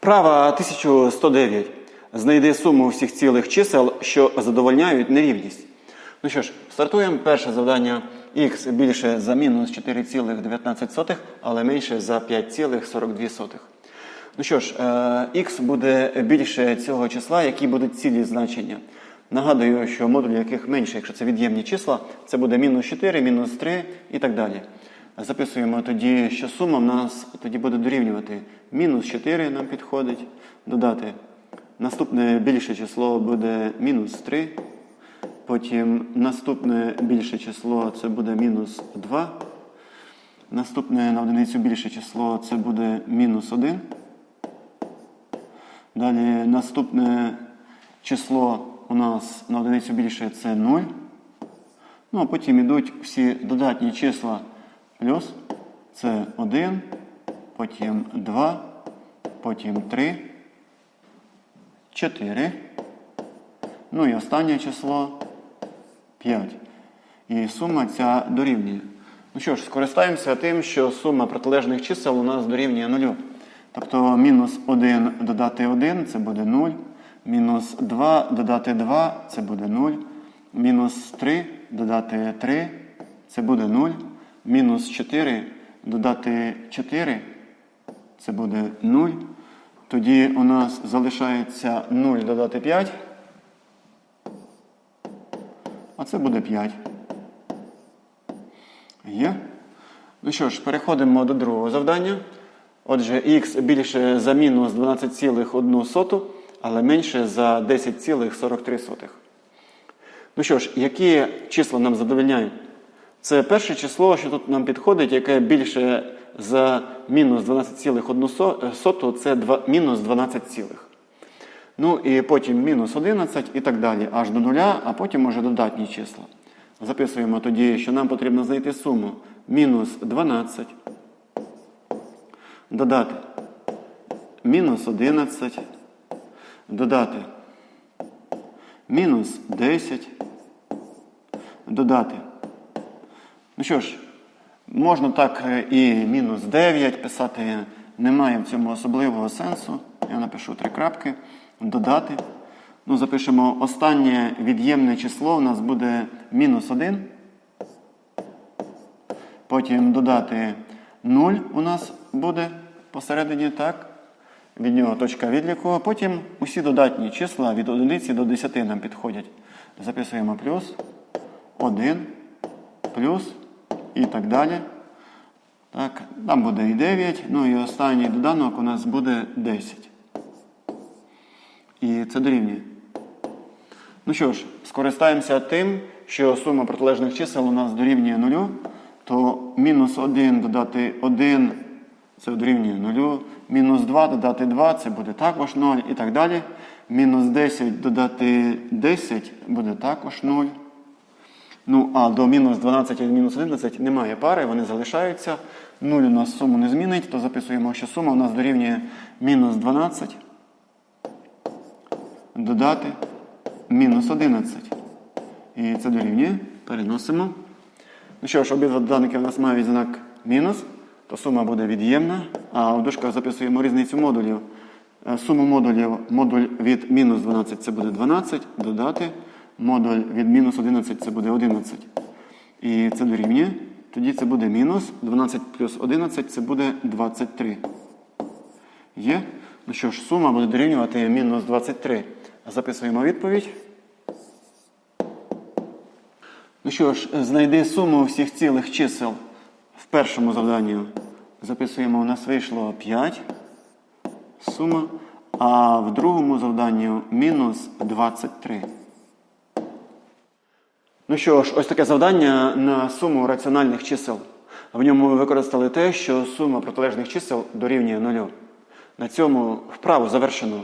Вправа 1109. Знайди суму всіх цілих чисел, що задовольняють нерівність. Ну що ж, стартуємо. Перше завдання х більше за мінус 4,19, але менше за 5,42. Ну що ж, х буде більше цього числа, які будуть цілі значення. Нагадую, що модуль яких менше, якщо це від'ємні числа, це буде мінус 4, мінус 3 і так далі. Записуємо тоді, що сума в нас тоді буде дорівнювати мінус 4 нам підходить, додати. Наступне більше число буде мінус 3. Потім наступне більше число це буде мінус 2. Наступне на одиницю більше число це буде мінус 1. Далі наступне число у нас на одиницю більше це 0. Ну, а потім йдуть всі додатні числа плюс. Це 1, потім 2, потім 3, 4. Ну і останнє число 5. І сума ця дорівнює. Ну що ж, скористаємося тим, що сума протилежних чисел у нас дорівнює 0. Тобто мінус 1 додати 1 це буде 0. Мінус 2 додати 2 це буде 0. Мінус 3 додати 3 це буде 0. Мінус 4 додати 4 це буде 0. Тоді у нас залишається 0 додати 5. А це буде 5. Є. Ну що ж, переходимо до другого завдання. Отже, х більше за мінус 12,1, але менше за 10,43. Ну що ж, які числа нам задовольняють? Це перше число, що тут нам підходить, яке більше за мінус 12,1, це два- мінус 12, цілих. Ну і потім мінус 11 і так далі, аж до нуля, а потім уже додатні числа. Записуємо тоді, що нам потрібно знайти суму мінус 12, додати мінус 11, додати мінус 10, додати. Ну що ж, можна так е, і мінус 9 писати, немає в цьому особливого сенсу. Я напишу три крапки, додати. Ну, запишемо останнє від'ємне число у нас буде мінус 1. Потім додати 0 у нас буде посередині, так? Від нього точка відліку. Потім усі додатні числа від 1 до 10 нам підходять. Записуємо плюс 1, плюс і так далі. Так, Там буде і 9. Ну і останній доданок у нас буде 10. І це дорівнює. Ну що ж, скористаємося тим, що сума протилежних чисел у нас дорівнює 0, то мінус 1 додати 1 це дорівнює 0. Мінус 2 додати 2 це буде також 0 і так далі. Мінус 10 додати 10 буде також 0. Ну, а до мінус 12 і мінус 11 немає пари, вони залишаються. 0 у нас суму не змінить, то записуємо, що сума у нас дорівнює мінус 12. Додати мінус 11. І це дорівнює. Переносимо. Ну що ж, обидва доданки у нас мають знак мінус, то сума буде від'ємна. А в дужках записуємо різницю модулів. Е, Суму модулів, модуль від мінус 12 це буде 12, додати. Модуль від мінус 11 це буде 11. І це дорівнює. Тоді це буде мінус 12 плюс 11 це буде 23. Є? Ну що ж, сума буде дорівнювати мінус 23. Записуємо відповідь. Ну що ж, знайди суму всіх цілих чисел в першому завданні. Записуємо, у нас вийшло 5. Сума. А в другому завданні мінус 23. Ну що ж, ось таке завдання на суму раціональних чисел. В ньому ми використали те, що сума протилежних чисел дорівнює нулю. На цьому вправу завершено.